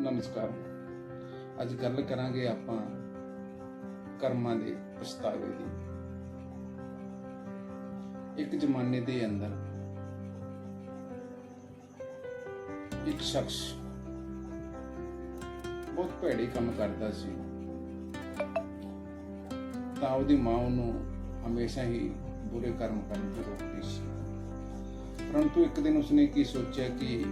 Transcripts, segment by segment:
ਨਮਸਕਾਰ। ਅੱਜ ਗੱਲ ਕਰਾਂਗੇ ਆਪਾਂ ਕਰਮਾਂ ਦੇ ਪਛਤਾਵੇ ਦੀ। ਇੱਕ ਜ਼ਮਾਨੇ ਦੇ ਅੰਦਰ ਇੱਕ ਸ਼ਖਸ ਬਹੁਤ ਭੈੜੇ ਕੰਮ ਕਰਦਾ ਸੀ। ਤਾਂ ਉਹਦੀ ਮਾਂ ਉਹਨੂੰ ਹਮੇਸ਼ਾ ਹੀ ਬੁਰੇ ਕਰਮ ਕਰਨ ਤੋਂ ਰੋਕਦੀ ਸੀ। ਪਰੰਤੂ ਇੱਕ ਦਿਨ ਉਸਨੇ ਕੀ ਸੋਚਿਆ ਕਿ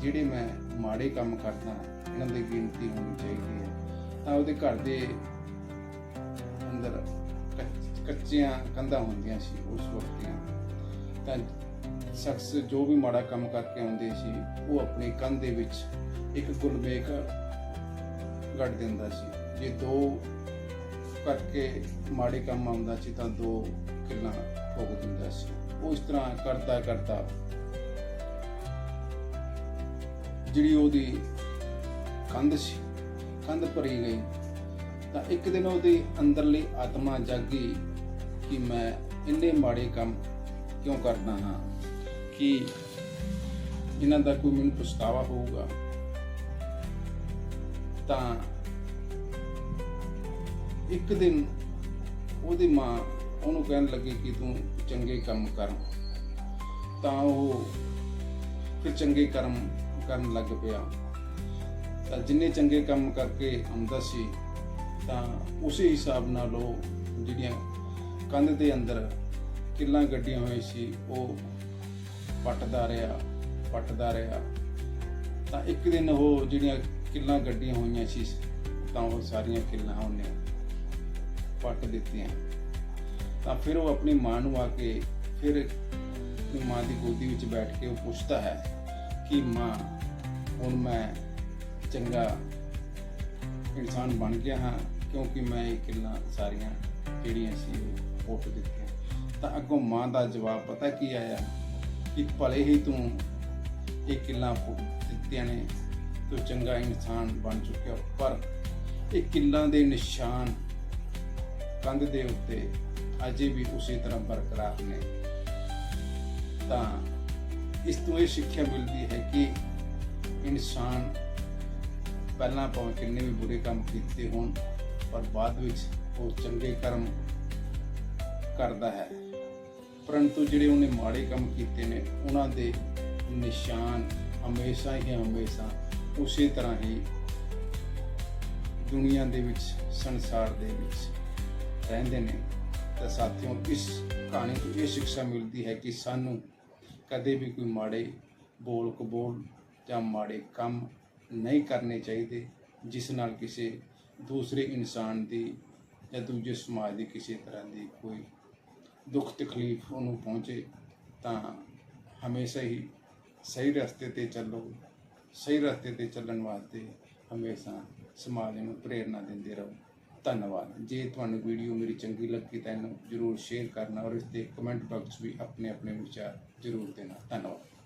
ਜਿਹੜੇ ਮੈਂ ਮਾੜੇ ਕੰਮ ਕਰਦਾ ਇਹਨਾਂ ਦੀ ਗਿਣਤੀ ਹੋਣੀ ਚਾਹੀਦੀ ਹੈ। ਤਾਂ ਉਹਦੇ ਘਰ ਦੇ ਅੰਦਰ ਕੱਚੀਆਂ ਕੰਧਾਂ ਹੁੰਦੀਆਂ ਸੀ ਉਸ ਵਕਤ ਦੀਆਂ। ਤਾਂ ਸ਼ਖਸ ਜੋ ਵੀ ਮਾੜਾ ਕੰਮ ਕਰਕੇ ਆਉਂਦੇ ਸੀ, ਉਹ ਆਪਣੀ ਕੰਧ ਦੇ ਵਿੱਚ ਇੱਕ ਗੁਲਮੇਕ ਗੱਡ ਦਿੰਦਾ ਸੀ। ਜੇ ਦੋ ਕਰਕੇ ਮਾੜੇ ਕੰਮ ਆਉਂਦਾ ਸੀ, ਤਾਂ ਦੋ ਕਿੱਲਾਂ ਭੋਗ ਦਿੰਦਾ ਸੀ। ਉਹ ਇਸ ਤਰ੍ਹਾਂ ਕਰਦਾ ਕਰਦਾ ਜਿਹੜੀ ਉਹਦੀ ਕੰਧ ਸੀ, ਕੰਧ ਭਰੀ ਗਈ। ਤਾਂ ਇੱਕ ਦਿਨ ਉਹਦੀ ਅੰਦਰਲੀ ਆਤਮਾ ਜਾਗੀ ਕਿ ਮੈਂ ਇੰਨੇ ਮਾੜੇ ਕੰਮ ਕਿਉਂ ਕਰਦਾ ਹਾਂ ਕਿ ਇਹਨਾਂ ਦਾ ਕੋਈ ਮੈਨੂੰ ਪਛਤਾਵਾ ਹੋਊਗਾ। ਤਾਂ ਇੱਕ ਦਿਨ ਉਹਦੀ ਮਾਂ ਉਹਨੂੰ ਕਹਿਣ ਲੱਗੀ ਕਿ ਤੂੰ ਚੰਗੇ ਕੰਮ ਕਰ। ਤਾਂ ਉਹ ਫਿਰ ਚੰਗੇ ਕਰਮ ਕਰਨ ਲੱਗ ਪਿਆ। ਤਾਂ ਜਿੰਨੇ ਚੰਗੇ ਕੰਮ ਕਰਕੇ ਆਉਂਦਾ ਸੀ, ਤਾਂ ਉਸੇ ਹਿਸਾਬ ਨਾਲ ਉਹ ਜਿਹੜੀਆਂ ਕੰਧ ਦੇ ਅੰਦਰ ਕਿੱਲਾਂ ਗੱਡੀਆਂ ਹੋਈ ਸੀ, ਉਹ ਪੱਟਦਾ ਰਿਹਾ ਪੱਟਦਾ ਰਿਹਾ। ਤਾਂ ਇੱਕ ਦਿਨ ਉਹ ਜਿਹੜੀਆਂ ਕਿੱਲਾਂ ਗੱਡੀਆਂ ਹੋਈਆਂ ਸੀ, ਤਾਂ ਉਹ ਸਾਰੀਆਂ ਕਿੱਲਾਂ ਉਹਨੇ ਪੱਟ ਦਿੱਤੀਆਂ। ਤਾਂ ਫਿਰ ਉਹ ਆਪਣੀ ਮਾਂ ਨੂੰ ਆ ਕੇ ਫਿਰ ਆਪਣੀ ਮਾਂ ਦੀ ਗੋਦੀ ਵਿੱਚ ਬੈਠ ਕੇ ਉਹ ਪੁੱਛਦਾ ਹੈ ਕਿ ਮਾਂ, ਹੁਣ ਮੈਂ ਚੰਗਾ ਇਨਸਾਨ ਬਣ ਗਿਆ ਹਾਂ, ਕਿਉਂਕਿ ਮੈਂ ਇਹ ਕਿੱਲਾਂ ਸਾਰੀਆਂ ਜਿਹੜੀਆਂ ਸੀ ਉਹ ਪੁੱਟ ਦਿੱਤੀਆਂ। ਤਾਂ ਅੱਗੋਂ ਮਾਂ ਦਾ ਜਵਾਬ ਪਤਾ ਕੀ ਆਇਆ? ਕਿ ਭਲੇ ਹੀ ਤੂੰ ਇਹ ਕਿੱਲਾਂ ਪੁੱਟ ਦਿੱਤੀਆਂ ਨੇ, ਤੂੰ ਚੰਗਾ ਇਨਸਾਨ ਬਣ ਚੁੱਕਿਆ। ਪਰ ਇਹ ਕਿੱਲਾਂ ਦੇ ਨਿਸ਼ਾਨ ਕੰਧ ਦੇ ਉੱਤੇ ਅਜੇ ਵੀ ਉਸੇ ਤਰ੍ਹਾਂ ਬਰਕਰਾਰ ਨੇ। ਤਾਂ ਇਸ ਤੋਂ ਇਹ ਸਿੱਖਿਆ ਮਿਲਦੀ ਹੈ ਕਿ ਇਨਸਾਨ ਪਹਿਲਾਂ ਭਾਵੇਂ ਕਿੰਨੇ ਵੀ ਬੁਰੇ ਕੰਮ ਕੀਤੇ ਹੋਣ, ਪਰ ਬਾਅਦ ਵਿੱਚ ਉਹ ਚੰਗੇ ਕਰਮ ਕਰਦਾ ਹੈ। ਪਰੰਤੂ ਜਿਹੜੇ ਉਹਨੇ ਮਾੜੇ ਕੰਮ ਕੀਤੇ ਨੇ, ਉਹਨਾਂ ਦੇ ਨਿਸ਼ਾਨ ਹਮੇਸ਼ਾ ਹੀ ਹਮੇਸ਼ਾ ਉਸੇ ਤਰ੍ਹਾਂ ਹੀ ਦੁਨੀਆ ਦੇ ਵਿੱਚ, ਸੰਸਾਰ ਦੇ ਵਿੱਚ ਰਹਿੰਦੇ ਨੇ। ਤਾਂ ਸਾਥੀਓ, ਇਸ ਕਹਾਣੀ ਤੋਂ ਇਹ ਸਿੱਖਿਆ ਮਿਲਦੀ ਹੈ ਕਿ ਸਾਨੂੰ ਕਦੇ ਵੀ ਕੋਈ ਮਾੜੇ ਬੋਲ ਕਬੋਲ ਜਾਂ ਮਾੜੇ ਕੰਮ ਨਹੀਂ ਕਰਨੇ ਚਾਹੀਦੇ, ਜਿਸ ਨਾਲ ਕਿਸੇ ਦੂਸਰੇ ਇਨਸਾਨ ਦੀ ਜਾਂ ਦੂਜੇ ਸਮਾਜ ਦੀ ਕਿਸੇ ਤਰ੍ਹਾਂ ਦੀ ਕੋਈ ਦੁੱਖ ਤਕਲੀਫ ਉਹਨੂੰ ਪਹੁੰਚੇ, ਤਾਂ ਹਮੇਸ਼ਾ ਹੀ ਸਹੀ ਰਸਤੇ ਤੇ ਚੱਲੋ, ਸਹੀ ਰਸਤੇ ਤੇ ਚੱਲਣ ਵਾਸਤੇ ਹਮੇਸ਼ਾ ਸਮਾਜ ਨੂੰ ਪ੍ਰੇਰਣਾ ਦਿੰਦੇ ਰਹੋ। ਧੰਨਵਾਦ। ਜੇ ਤੁਹਾਨੂੰ ਵੀਡੀਓ ਮੇਰੀ ਚੰਗੀ ਲੱਗੀ ਤਾਂ ਇਹਨੂੰ ਜਰੂਰ ਸ਼ੇਅਰ ਕਰਨਾ ਔਰ ਇਸ 'ਤੇ ਕਮੈਂਟ ਬਾਕਸ ਵੀ ਆਪਣੇ ਆਪਣੇ ਵਿਚਾਰ ਜਰੂਰ ਦੇਣਾ। ਧੰਨਵਾਦ।